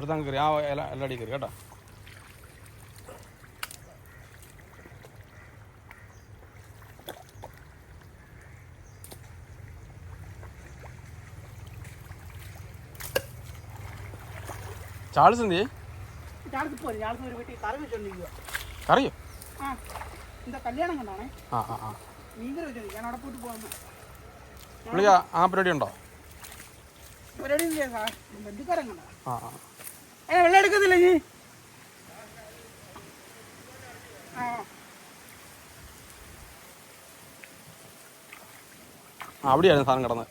ഇവിടുത്തെ കയറി ആ ഇല എല്ലാടി കയറി കേട്ടോ. చాల్సింది കറിയോ? ആ ആ ആ പുള്ളിക്ക് ആ പരിപാടി ഉണ്ടോ? ആ ആ. ഏ വെള്ളം എടുക്കുന്നില്ല നീ അവിടെയായിരുന്നു സാധനം കിടന്നത്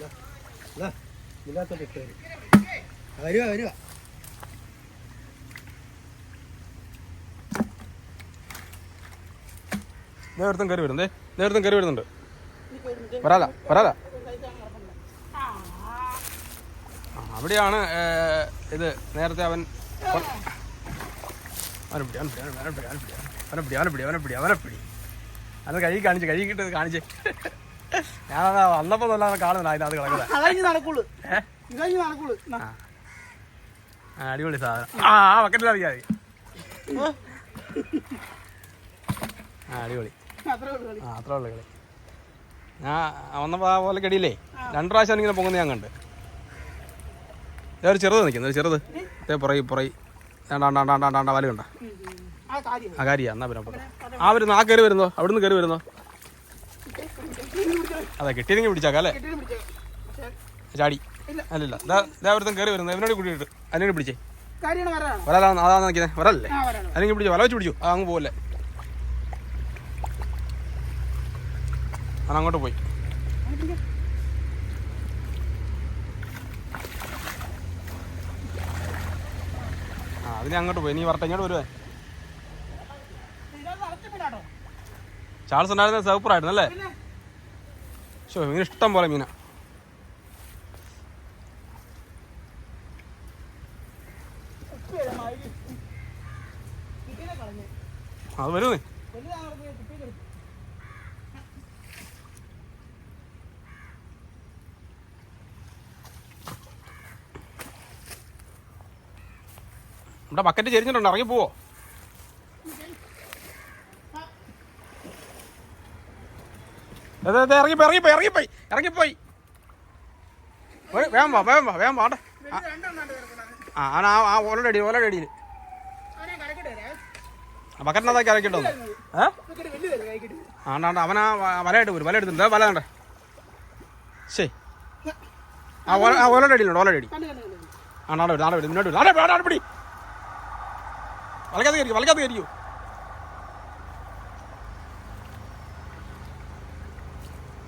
yeah. ഇതിനകത്തോട്ട് ഇട്ട് വരും നേരത്തും കയറി വരുന്നേ. നേരത്തും കയറി വരുന്നുണ്ട്. വരാല വരാല അവിടെയാണ് ഇത് നേരത്തെ അവൻ അവനപ്പിടി അവനപ്പിടി അവനപ്പിടി അവനപ്പിടി അവനപ്പിടി അവനപ്പിടി അവനെ കഴുകി കാണിച്ച് കഴുകിയിട്ട് കാണിച്ചേ. ഞാനത് വന്നപ്പോ നല്ല കാണുന്നില്ല അതിനകത്ത് കിടക്കുന്നത് നടക്കുള്ളൂ. നടക്കുള്ളൂ. അടിപൊളി സാധനം. ആ ബക്കറ്റിൽ അറിയാതെ ആ അടിപൊളി. അത്രേ ഉള്ളൂ ആ അത്രേ ഉള്ളു കളി. ഞാൻ വന്നപ്പോൾ ആ പോലെ കടിയില്ലേ? രണ്ട് പ്രാവശ്യം ഇങ്ങനെ പൊങ്ങുന്ന ഞാൻ കണ്ട്. ഒരു ചെറുത് നിൽക്കുന്നത് ഒരു ചെറുത്. ഇതേ പുറകെ പുറകെ. വേണ്ടാണ്ടാണ്ടാണ്ടാണ്ട വല കണ്ട ഉം, ഉം. ആ കാര്യം. എന്നാ പിന്നെ. ആ ഒരു നാ കയറി വരുന്നോ? അവിടുന്ന് കയറി വരുന്നോ? അതെ കിട്ടിയില്ലെങ്കിൽ പിടിച്ചാക്കാം അല്ലേ? ചാടി. അല്ലല്ല ഇതാവരുത്തും കയറി വരുന്നത്. ഇവനോട് കൂടി ഇട്ടു അല്ലെങ്കിൽ പിടിച്ചേ വരാതാണ് അതാണ് നിൽക്കുന്നത് വരല്ലേ? അല്ലെങ്കിൽ പിടിച്ചു. വല വെച്ച് പിടിച്ചു. ആ അങ്ങ് പോകല്ലേ അങ്ങോട്ട് പോയി. ആ അതിനെ അങ്ങോട്ട് പോയി. നീ വരട്ടെ. ഇങ്ങോട്ട് വരുവേ. ചാൾസ് ഉണ്ടായിരുന്ന സൂപ്പറായിരുന്നു അല്ലേ? ഷോ മീൻ ഇഷ്ടം പോലെ മീന. അത് വരൂ. നമ്മുടെ ബക്കറ്റ് ചെരിഞ്ഞിട്ടുണ്ട് ഇറങ്ങി പോവോ അതെ അതെ ഇറങ്ങിപ്പോ ഇറങ്ങിപ്പോ ഇറങ്ങിപ്പോയി ഇറങ്ങിപ്പോയി വേം വാ വേം വാ. വേം വാട്ടെ ആ ആണ് ആ ഓലടി ഓലടടിയിൽ ബക്കറ്റിനകത്താക്കി ഇറക്കിട്ടോ ഏ? ആണ്ടാണ്ട് അവൻ ആ വലയിട്ട് വരും വല എടുത്തിട്ടുണ്ട് വല കണ്ടേ? ശരി ആ ഓല ആ ആ വരും വരും മുന്നോട്ട് നാടെ പിടി.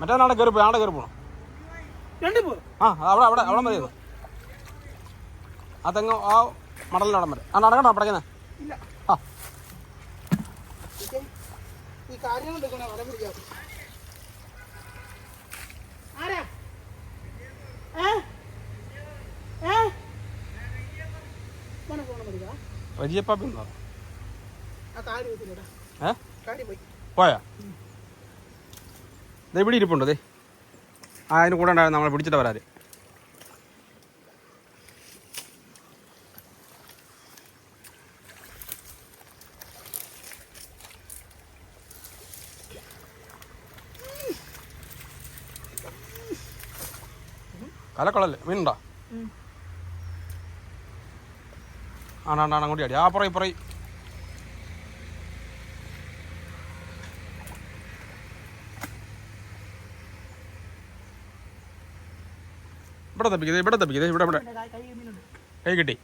മറ്റേ നാടെ കയറി പോയി ആടെ കയറി പോകണം രണ്ടും ആ അവിടെ അവിടെ അവിടെ മതി. ആ തെങ്ങ് ആ മടലിന്റെ അവിടെ വരെ ആ നടക്കണ്ട പടക്കുന്നേ പോയാ? ദേ ഇവിടെ ഇരിപ്പുണ്ട് ദേ. ആ അതിന് കൂടെ ഉണ്ടായിരുന്നു നമ്മളെ പിടിച്ചിട്ട് വരാറ് കലക്കളല്ലേ? മീനുണ്ടോ. ആണാണ്ടാണ് അങ്ങോട്ട് അടി ആ പുറയി പുറയി ഇവിടെ തപ്പിക്കത് ഇവിടെ തപ്പിക്കത് ഇവിടെ ഇവിടെ കൈ- കിട്ടി.